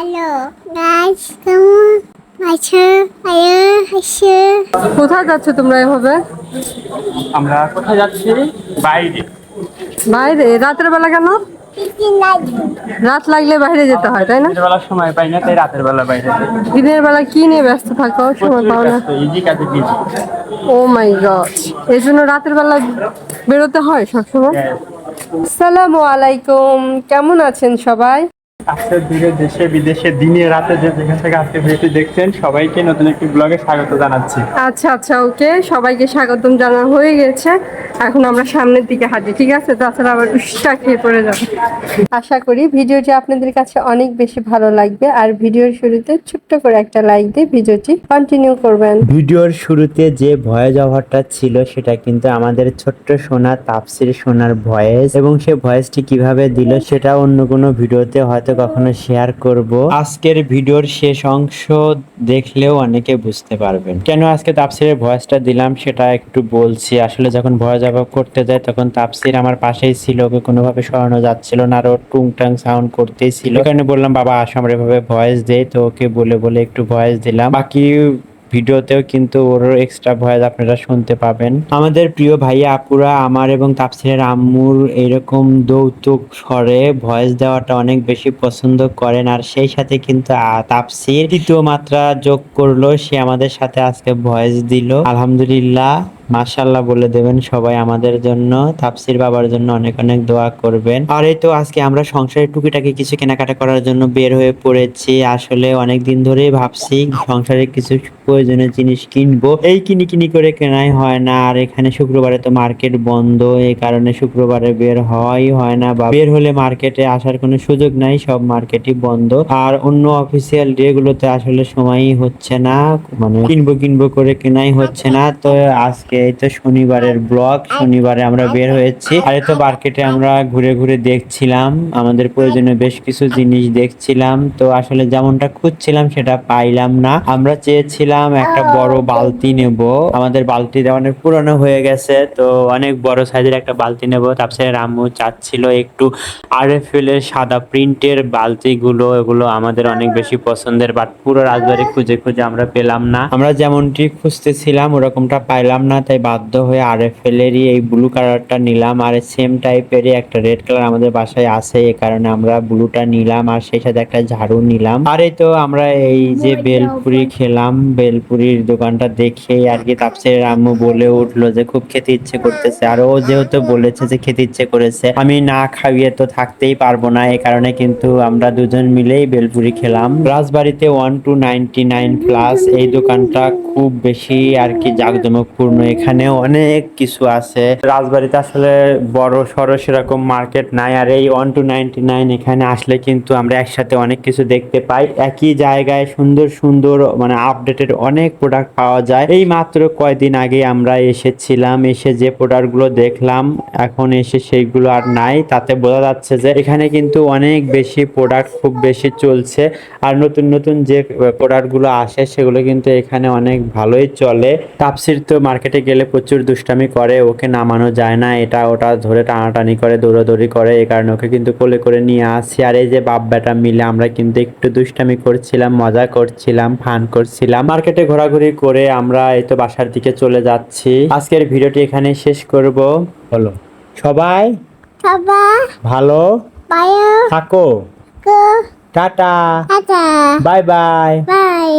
Hello guys কেমন আছো আয়া হাসো কোথায় যাচ্ছ তোমরা এভাবে? আমরা কোথায় যাচ্ছি? বাইরে। বাইরে? রাতের বেলা কেন? রাত লাগলে বাইরে যেতে হয় তাই না? দিনের বেলা সময় পাই না তাই রাতের বেলা বাইরে দিনের বেলা কি নিয়ে ব্যস্ত থাকো? সময় পাও না। ইজি কাজে বিজি ও মাই গড এই জন্য রাতের বেলা বেরোতে হয় সবসময়? সালামু আলাইকুম। কেমন আছেন সবাই? আজকে দূরে দেশে, বিদেশে, দিনে, রাতে যে যেখান থেকে আজকে ভিডিওটি দেখছেন, সবাইকে নতুন একটি ব্লগে স্বাগত জানাচ্ছি। আচ্ছা আচ্ছা ওকে, সবাইকে স্বাগতম জানা হয়ে গেছে। এখন আমরা সামনের দিকে হাঁটি ঠিক আছে? তাছাড়া আবার উষ্টা খেয়ে পড়ে যাবে। আশা করি ভিডিওটি আপনাদের কাছে অনেক বেশি ভালো লাগবে। আর ভিডিওর শুরুতে ছোট্ট করে একটা লাইক দিয়ে ভিডিওটি কন্টিনিউ করবেন। ভিডিওর শুরুতে যে ভয়েস ওভারটা ছিল, সেটা কিন্তু আমাদের ছোট্ট সোনা তাপসির সোনার ভয়েস। এবং সে ভয়েসটি কীভাবে দিল, সেটা অন্য কোনো ভিডিওতে হয়তো কখনো শেয়ার করব। আজকের ভিডিওর শেষ অংশ দেখলেও অনেকে বুঝতে পারবেন। কেন আজকে তাপসিরের ভয়েসটা দিলাম, সেটা একটু বলছি। আসলে যখন ভয়েস ওভার করতে যায়, তখন তাপসির আমার পাশেই ছিল, ওকে কোনোভাবে সরানো যাচ্ছিল না, আর ও টুংটাং সাউন্ড করতেই ছিল। কারণে বললাম, বাবা, আসো, আমরা এভাবে ভয়েস দেই। তো ওকে বলে বলে একটু ভয়েস দিলাম। বাকি ভিডিওতেও কিন্তু ওর এক্সট্রা ভয়েস আপনারা শুনতে পাবেন। আমাদের প্রিয় ভাইয়া, আপুরা, আমার এবং তাপসিরের আম্মুর এরকম দৌতুক স্বরে ভয়েস দেওয়াটা অনেক বেশি পছন্দ করেন, আর সেই সাথে কিন্তু তাপসির তৃতীয় মাত্রা যোগ করল, সে আমাদের সাথে আজকে ভয়েস দিল। আলহামদুলিল্লাহ। মাশাল্লাহ বলে দেবেন, সবাই আমাদের জন্য তাপসির বাবার জন্য অনেক অনেক দোয়া করবেন। আর এই তো আজকে আমরা সংসারের টুকিটাকি কিছু কেনাকাটা করার জন্য বের হয়ে পড়েছি। আসলে অনেক দিন ধরেই ভাবছি সংসারের কিছু প্রয়োজনীয় জিনিস কিনবো। এই কিনি কিনি করে কেনাই হয় না। আর এখানে শুক্রবারে তো মার্কেট বন্ধ, এই কারণে শুক্রবারে বের হয় হয় না বা বের হলে মার্কেটে আসার কোনো সুযোগ নাই, সব মার্কেটই বন্ধ। আর অন্য অফিসিয়াল ডে গুলোতে আসলে সময়ই হচ্ছে না মানে কিনবো কিনবো করে কেনাই হচ্ছে না। তো আজকে এই তো শনিবারের ব্লগ, শনিবারে আমরা বের হয়েছি। আর তো মার্কেটে আমরা ঘুরে ঘুরে দেখছিলাম, আমাদের প্রয়োজনীয় বেশ কিছু জিনিস দেখছিলাম। তো আসলে যেমনটা খুঁজছিলাম সেটা পাইলাম না। আমরা চেয়েছিলাম একটা বড় বালতি নেব। আমাদের বালতিটা অনেক পুরনো হয়ে গেছে, তো অনেক বড় সাইজের একটা বালতি নেব। তারপরে রামু চাচ্ছিল একটু আর আরএফএল এর সাদা প্রিন্টের বালতিগুলো, এগুলো আমাদের অনেক বেশি পছন্দের বাট পুরো রাজবাড়ি খুঁজে খুঁজে আমরা পেলাম না। আমরা যেমনটি খুঁজতেছিলাম, ওরকমটা পাইলাম না। তাই বাধ্য হয়ে আরএফএল এরই এই ব্লু কালারটা নিলাম। আর সেম টাইপেরই একটা রেড কালার আমাদের বাসায় আছে এই কারণে আমরা ব্লুটা নিলাম আর সেই সাথে একটা ঝাড়ু নিলাম। আর এই তো আমরা এই যে বেলপুরি খেলাম বেলপুরির দোকানটা দেখে আর কি তাপসের আম্মু বলে উঠল যে খুব খেতে ইচ্ছে করতেছে। আর ও যেহেতু বলেছে যে খেতে ইচ্ছে করেছে আমি না খাইয়ে তো থাকতেই পারব না এই কারণে কিন্তু আমরা দুজন মিলেই বেলপুরি খেলাম। রাজবাড়িতে one two ninety nine plus এই দোকানটা খুব বেশি আর কি জাঁকজমকপূর্ণ এখানে অনেক কিছু আছে। রাজবাড়িতে আসলে বড় সড়ো সেরকম মার্কেট নাই, আর এই ওয়ান টু নাইনটি নাইন এখানে আসলে কিন্তু আমরা একসাথে অনেক কিছু দেখতে পাই। একই জায়গায় সুন্দর সুন্দর মানে আপডেটেড অনেক প্রোডাক্ট পাওয়া যায়। এই মাত্র কয়দিন আগে আমরা এসেছিলাম, এসে যে প্রোডাক্টগুলো দেখলাম, এখন এসে সেইগুলো আর নাই। তাতে বোঝা যাচ্ছে যে এখানে কিন্তু অনেক বেশি প্রোডাক্ট খুব বেশি চলছে, আর নতুন নতুন যে প্রোডাক্টগুলো আসে, সেগুলো কিন্তু এখানে অনেক ভালোই চলে। তাপসির তো মার্কেটে গেলে প্রচুর দুষ্টামি করে ওকে নামানো যায় না এটা ওটা ধরে টানাটানি করে দৌড়াদৌড়ি করে এই কারণে ওকে কিন্তু কোলে করে নিয়ে আসি। আর এই যে বাপ বেটা মিলে আমরা কিন্তু একটু দুষ্টামি করছিলাম মজা করছিলাম ফান করছিলাম। মার্কেটে ঘোরাঘুরি করে আমরা এই তো বাসার দিকে চলে যাচ্ছি। আজকের ভিডিওটি এখানে শেষ করব। বলো সবাই ভালো থাকো। টাটা। Bye bye. বাই।